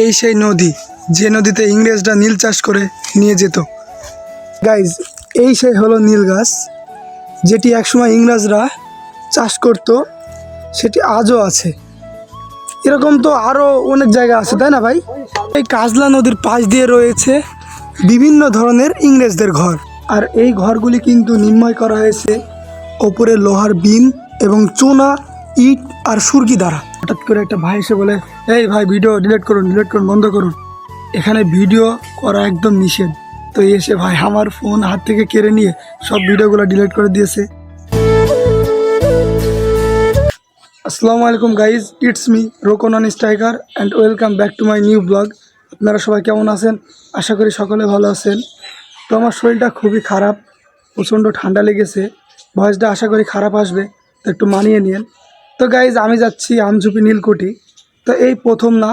এই সেই নদী, যে নদীতে ইংরেজরা নীল চাষ করে নিয়ে যেত। গাইজ এই সেই হলো নীল গাছ, যেটি একসময় ইংরেজরা চাষ করত, সেটি আজও আছে। এরকম তো আরও অনেক জায়গা আছে, তাই না ভাই? এই কাজলা নদীর পাশ দিয়ে রয়েছে বিভিন্ন ধরনের ইংরেজদের ঘর। আর এই ঘরগুলি কিন্তু নির্ময় করা হয়েছে ওপরে লোহার বিম এবং চুনা ইট আর সুরকি দ্বারা। হঠাৎ করে একটা ভাই এসে বলে, এই ভাই ভিডিও ডিলিট করুন ডিলেট করুন, বন্ধ করুন। এখানে ভিডিও করা একদম নিষেধ। তো এসে ভাই আমার ফোন হাত থেকে কেড়ে নিয়ে সব ভিডিওগুলো ডিলিট করে দিয়েছে। আসসালামু আলাইকুম guys it's me Rokon striker and welcome back to my new blog আপনারা সবাই কেমন আছেন? আশা করি সকলে ভালো আছেন। তো আমার শরীরটা খুবই খারাপ, প্রচণ্ড ঠান্ডা লেগেছে। ভয়েসটা আশা করি খারাপ আসবে, তো একটু মানিয়ে নিন তো গাইজ আমি যাচ্ছি আমঝুপি, নীলকুঠি। তো এই প্রথম না,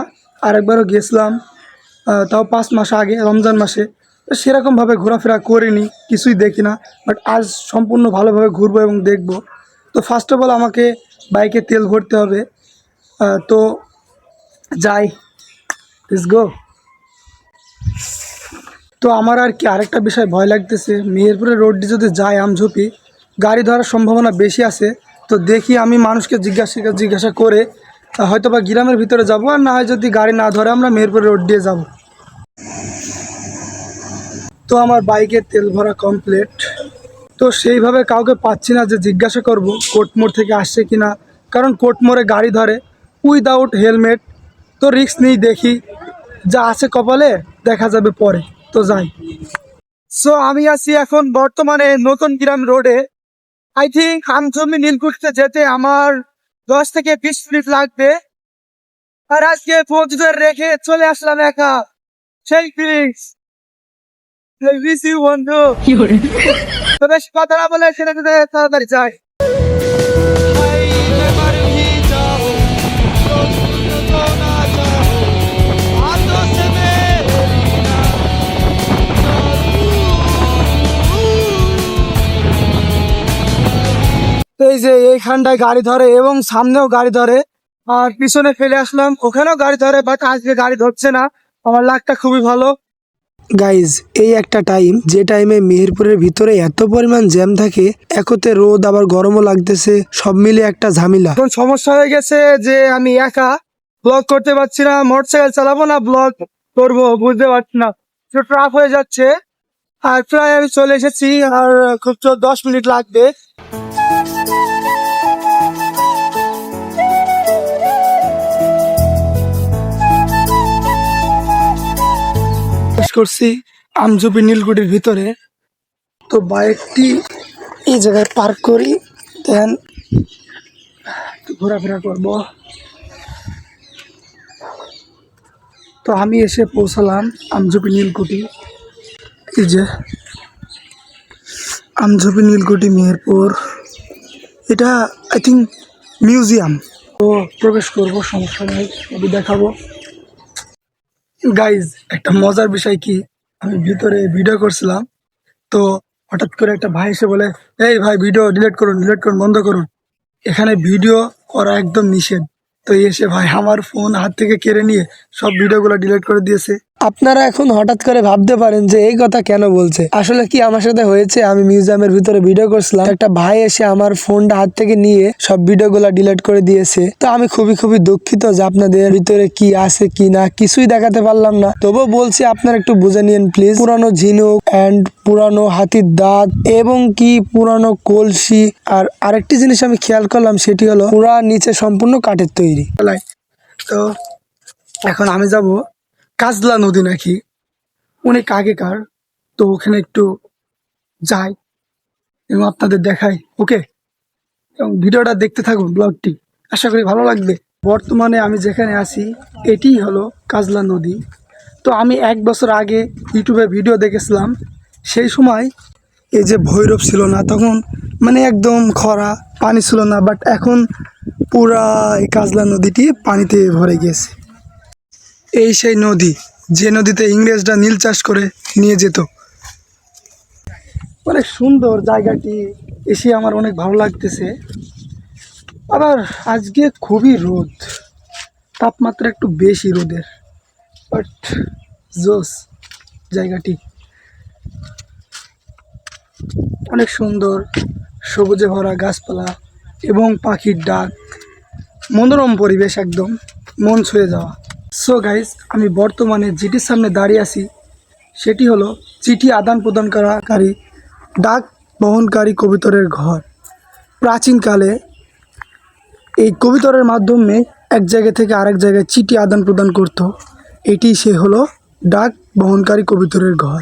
আরেকবারও গেছিলাম তাও পাঁচ মাস আগে, রমজান মাসে। তো সেরকমভাবে ঘোরাফেরা করিনি, কিছুই দেখি না বাট আজ সম্পূর্ণ ভালোভাবে ঘুরবো এবং দেখব। তো ফার্স্ট অফ অল আমাকে বাইকে তেল ভরতে হবে। তো যাই ইস গো তো আমার আর কি আরেকটা বিষয় ভয় লাগতেছে, মেহেরপুরের রোডটি যদি যায় আমঝুপি, গাড়ি ধরার সম্ভাবনা বেশি আছে। তো দেখি আমি মানুষকে জিজ্ঞাসা জিজ্ঞাসা করে হয়তো বা গ্রামের ভিতরে যাব, আর না হয় যদি গাড়ি না ধরে আমরা মেহেরপুরের রোড দিয়ে যাব। তো আমার বাইকে তেল ভরা কমপ্লিট তো সেইভাবে কাউকে পাচ্ছি না যে জিজ্ঞাসা করব কোটমোড় থেকে আসছে কি না কারণ কোটমোড়ে গাড়ি ধরে উইদাউট হেলমেট তো রিস্ক নেই দেখি, যা আছে কপালে, দেখা যাবে পরে। তো যাই। সো আমি আছি এখন বর্তমানে নতুন গ্রাম রোডে আই থিঙ্ক আমজমি করতে যেতে আমার দশ থেকে বিশ মিনিট লাগবে। আর আজকে ফৌজদের রেখে চলে আসলাম একা। সেই ফিলিংস মিস ইউ বন্ধু। তো কথা না বলে সেটা তাড়াতাড়ি যাই। এই যে এইখানটায় গাড়ি ধরে এবং সামনেও গাড়ি ধরে। আর পিছনে ফেলে আসলাম। ওখানেও গাড়ি ধরে বাট আজকে গাড়ি ধরছে না। আমার লাকটা খুবই ভালো। গাইজ এই একটা টাইম যে টাইমে মেহেরপুরের ভিতরে এত পরিমাণ জ্যাম থাকে একতে রোদ আবার গরমও লাগতেছে সব মিলে একটা ঝামেলা। এখন সমস্যা হয়ে গেছে যে আমি একা ব্লগ করতে পারছি না মোটরসাইকেল চালাবো না ব্লগ করব বুঝতে পারছি না। ট্রাফ হয়ে যাচ্ছে। আর প্রায় আমি চলে এসেছি আর খুব দশ মিনিট লাগবে। করছি আমজুপি নীলকুটির ভিতরে। তো বাইকটি এই জায়গায় পার্ক করি দেন ঘোরাফেরা করব। তো আমি এসে পৌঁছালাম আমজুপি নীলকুটি। এই যে আমজুপি নীলকুটি মেহেরপুর এটা আই থিঙ্ক মিউজিয়াম তো প্রবেশ করব, সমস্যা নেই দেখাবো। গাইজ একটা মজার বিষয় কি? আমি ভিতরে ভিডিও করছিলাম, তো হঠাৎ করে একটা ভাই এসে বলে, এই ভাই ভিডিও ডিলেট করুন ডিলেট করুন, বন্ধ করুন। এখানে ভিডিও করা একদম নিষেধ। তো এসে ভাই আমার ফোন হাত থেকে কেড়ে নিয়ে সব ভিডিওগুলো ডিলেট করে দিয়েছে। আপনারা এখন হঠাৎ করে ভাবতে পারেন যে এই কথা কেন বলছে। আসলে কি আমার সাথে হয়েছে? আমি মিউজিয়ামের ভিতরে ভিডিও করছিলাম। একটা ভাই এসে আমার ফোনটা হাত থেকে নিয়ে সব ভিডিওগুলো ডিলিট করে দিয়েছে। তো আমি খুবই খুবই দুঃখিত যে আপনাদের ভিতরে কি আছে, কি না, কিছুই দেখাতে পারলাম না। তবুও বলছি, আপনারা একটু বুঝে নিন প্লিজ পুরানো ঝিনুক অ্যান্ড পুরানো হাতির দাঁত এবং কি পুরানো কলসি। আর আরেকটি জিনিস আমি খেয়াল করলাম, সেটি হলো পুরা নিচে সম্পূর্ণ কাঠের তৈরি। তো এখন আমি যাব। কাজলা নদী নাকি? অনেক আগেকার। তো ওখানে একটু যাই এবং আপনাদের দেখাই। ওকে? এবং ভিডিওটা দেখতে থাকুন ব্লগটি। আশা করি ভালো লাগবে। বর্তমানে আমি যেখানে আছি এটিই হলো কাজলা নদী। তো আমি এক বছর আগে ইউটিউবে ভিডিও দেখেছিলাম। সেই সময় এই যে ভৈরব ছিল না, তখন মানে একদম খরা, পানি ছিল না বাট এখন পুরা এই কাজলা নদীটি পানিতে ভরে গিয়েছে এই সেই নদী, যে নদীতে ইংরেজরা নীল চাষ করে নিয়ে যেত। অনেক সুন্দর জায়গাটি, এসে আমার অনেক ভালো লাগতেছে। আবার আজকে খুবই রোদ, তাপমাত্রা একটু বেশি রোদের। বাট জোস জায়গাটি। অনেক সুন্দর সবুজে ভরা গাছপালা এবং পাখির ডাক। মনোরম পরিবেশ একদম, মন ছুঁয়ে যাওয়া। সো গাইজ আমি বর্তমানে যেটির সামনে দাঁড়িয়ে আছি। সেটি হলো চিঠি আদান প্রদান করাকারী ডাক বহনকারী কবিতরের ঘর। প্রাচীনকালে এই কবিতরের মাধ্যমে এক জায়গা থেকে আরেক জায়গায় চিঠি আদান প্রদান করত। এটি সে হলো ডাক বহনকারী কবিতরের ঘর।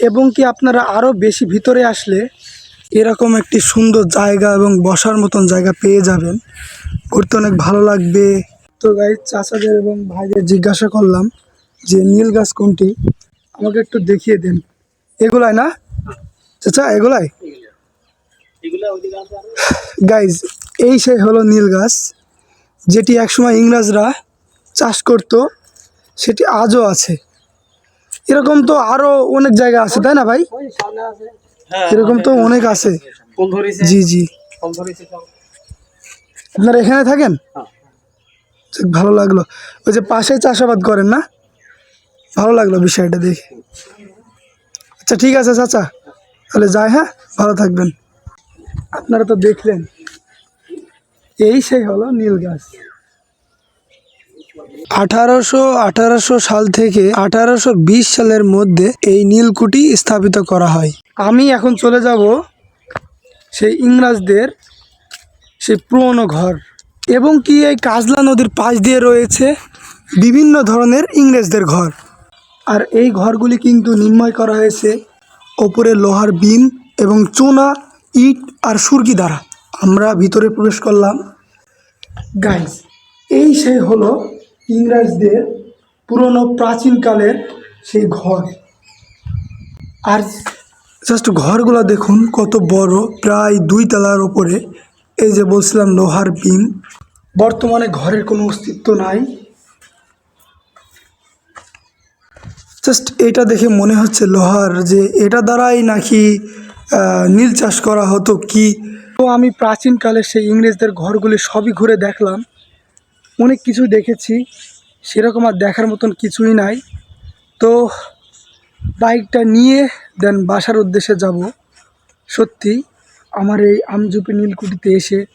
এবং কি আপনারা আরও বেশি ভিতরে আসলে এরকম একটি সুন্দর জায়গা এবং বসার মতন জায়গা পেয়ে যাবেন। ঘুরতে অনেক ভালো লাগবে। তো গাই চাচাদের এবং ভাইদের জিজ্ঞাসা করলাম যে নীল গাছ কোনটি? আমাকে একটু দেখিয়ে দেন। এগুলাই না? চাচা এগুলাই? গাইজ এই সেই হলো নীল গাছ যেটি একসময় ইংরাজরা চাষ করত। সেটি আজও আছে। এরকম তো আরও অনেক জায়গা আছে তাই না ভাই? এরকম তো অনেক আছে। জি জি। আপনারা এখানে থাকেন? হ্যাঁ। ভালো লাগল। ওই যে পাশে চাষাবাদ করেন না? ভালো লাগল বিষয়টা দেখে। আচ্ছা ঠিক আছে চাচা। তাহলে যাই হ্যাঁ? ভালো থাকবেন। আপনারা তো দেখলেন। এই সেই হলো নীল গাছ। আঠারোশো আঠারোশো সাল থেকে আঠারোশো বিশ সালের মধ্যে এই নীলকুঠি স্থাপিত করা হয়। আমি এখন চলে যাব সেই ইংরাজদের সেই পুরনো ঘর। এবং কি এই কাজলা নদীর পাশ দিয়ে রয়েছে বিভিন্ন ধরনের ইংরেজদের ঘর। আর এই ঘরগুলি কিন্তু নির্ময় করা হয়েছে ওপরে লোহার বিম এবং চোনা, ইট আর সুরকি দ্বারা। আমরা ভিতরে প্রবেশ করলাম। গাইজ এই সেই হলো ইংরেজদের পুরনো প্রাচীনকালের সেই ঘর। আর জাস্ট ঘরগুলো দেখুন, কত বড়, প্রায় দুই তলার ওপরে এই যে বলছিলাম লোহার বিম, বর্তমানে ঘরের কোনো অস্তিত্ব নাই। জাস্ট এটা দেখে মনে হচ্ছে লোহার যে এটা দ্বারাই নাকি নীল চাষ করা হতো কি। তো আমি প্রাচীনকালে সেই ইংরেজদের ঘরগুলি সবই ঘুরে দেখলাম। অনেক কিছু দেখেছি, সেরকম আর দেখার মতন কিছুই নাই। তো বাইকটা নিয়ে দেন বাসার উদ্দেশ্যে যাব, সত্যি। আমার এই আমজুপি নীলকুঠিতে এসে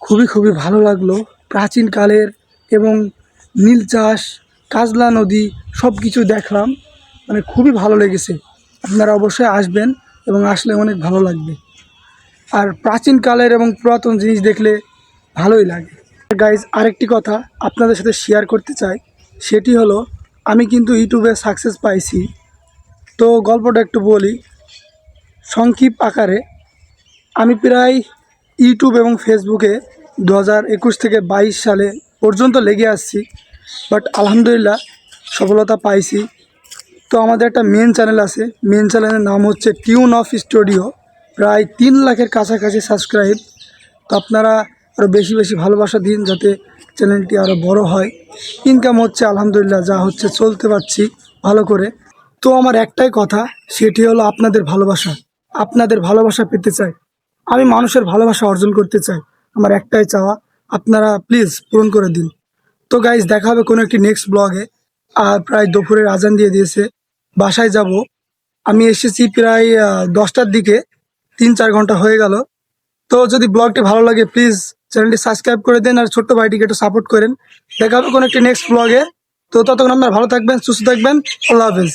খুবই খুবই ভালো লাগল। প্রাচীনকালের এবং নীল চাষ, কাজলা নদী সব কিছু দেখলাম। মানে খুবই ভালো লেগেছে। আপনারা অবশ্যই আসবেন এবং আসলে অনেক ভালো লাগবে। আর প্রাচীনকালের এবং পুরাতন জিনিস দেখলে ভালোই লাগে। গাইজ আরেকটি কথা আপনাদের সাথে শেয়ার করতে চাই। সেটি হলো, আমি কিন্তু ইউটিউবে সাকসেস পাইছি। তো গল্পটা একটু বলি। সংক্ষিপ আকারে আমি প্রায় ইউটিউব এবং ফেসবুকে দু হাজার একুশ থেকে বাইশ সালে পর্যন্ত লেগে আসছি, বাট আলহামদুলিল্লাহ সফলতা পাইছি। তো আমাদের একটা মেন চ্যানেল আছে মেন চ্যানেলের নাম হচ্ছে টিউন অফ স্টুডিও প্রায় তিন লাখের কাছাকাছি সাবস্ক্রাইব তো আপনারা আরও বেশি বেশি ভালোবাসা দিন যাতে চ্যানেলটি আরও বড় হয়। ইনকাম হচ্ছে আলহামদুলিল্লাহ যা হচ্ছে, চলতে পারছি ভালো করে। তো আমার একটাই কথা, সেটি হলো আপনাদের ভালোবাসা। আপনাদের ভালোবাসা পেতে চাই। আমি মানুষের ভালোবাসা অর্জন করতে চাই। আমার একটাই চাওয়া, আপনারা প্লিজ পূরণ করে দিন। তো গাইজ দেখা হবে কোনো একটি নেক্সট ব্লগে আর প্রায় দুপুরের আজান দিয়ে দিয়েছে। বাসায় যাব। আমি এসেছি প্রায় দশটার দিকে। তিন চার ঘণ্টা হয়ে গেল। তো যদি ব্লগটি ভালো লাগে প্লিজ চ্যানেলটি সাবস্ক্রাইব করে দেন আর ছোট্ট ভাইটিকে একটু সাপোর্ট করেন। দেখা হবে কোনো একটি নেক্সট ব্লগে তো ততক্ষণ আপনারা ভালো থাকবেন, সুস্থ থাকবেন। আল্লাহ হাফেজ।